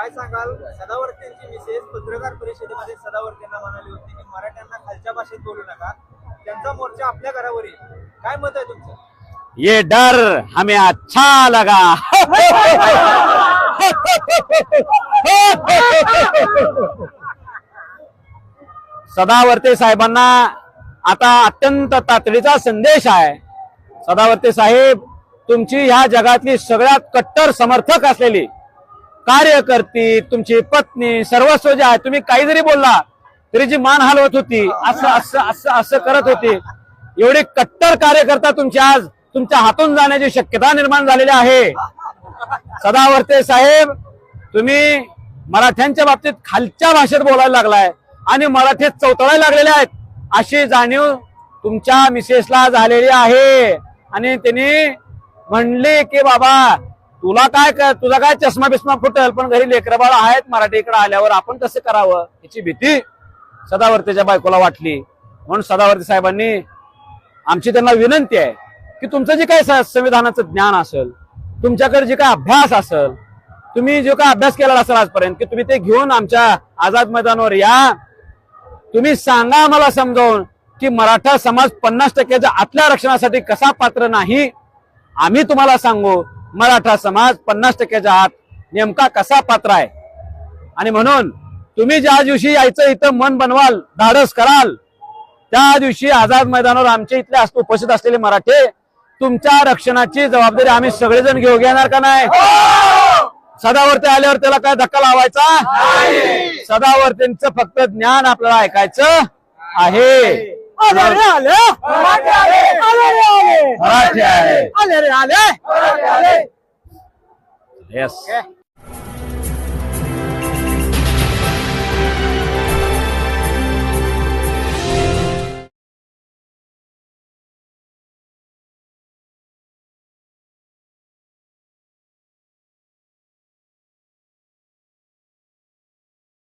काय सांगाल? सदावर्त्यांची मिसेस पत्रकार परिषदेमध्ये सदावर्त्यांना म्हणाली होती की मराठ्यांना खालच्या भाषेत बोलू नका. त्यांचा मोर्चा आपल्या घरावर येईल काय मत आहे तुमचं? ये डर हमें अच्छा लगा. सदावर्ते साहेबांना आता अत्यंत तातडीचा संदेश आहे. सदावर्ते साहेब तुमची ह्या जगातली सगळ्यात कट्टर समर्थक असलेली कार्यकर्ती तुमची पत्नी सर्वस्व जे आहे तुम्ही काही जरी बोलला तरी जी मान हलवत होती असं असं असं असं करत होती. एवढे कट्टर कार्यकर्ता तुमच्या आज तुमच्या हातून जाण्याची शक्यता निर्माण झालेली आहे. सदावर्ते साहेब तुम्ही मराठ्यांच्या बाबतीत खालच्या भाषेत बोलायला लागलाय आणि मराठीत चौतळायला लागलेले आहेत. अशी जाणीव तुमच्या मिसेसला झालेली आहे. आणि त्यांनी म्हणले की बाबा तुला काय क- तुझा काय चष्मा बिस्मा फुटल पण घरी लेकरबाळ बाळ आहेत मराठीकडे आल्यावर आपण कसं करावं? याची भीती सदावर्तीच्या बायकोला वाटली. म्हणून सदावर्ती साहेबांनी आमची त्यांना विनंती आहे की तुमचं जे काय संविधानाचं ज्ञान असेल तुमच्याकडे जे काय अभ्यास असेल तुम्ही जो काय अभ्यास केलेला असेल आजपर्यंत की तुम्ही ते घेऊन आमच्या आझाद मैदानावर या. तुम्ही सांगा आम्हाला समजावून की मराठा समाज पन्नास टक्क्याच्या आतल्या आरक्षणासाठी कसा पात्र नाही. आम्ही तुम्हाला सांगू मराठा समाज पन्नास टक्क्याच्या आत नेमका कसा पात्र आहे? आणि म्हणून तुम्ही ज्या दिवशी यायचं इथं मन बनवाल धाडस कराल त्या दिवशी आझाद मैदानावर आमच्या इथले उपस्थित असलेले मराठे तुमच्या रक्षणाची जबाबदारी आम्ही सगळेजण घेऊ घेणार का नाही? सदावर्ती आल्यावर त्याला काय धक्का लावायचा? सदावर्तींचं फक्त ज्ञान आपल्याला ऐकायचं आहे. मराठी आहे येस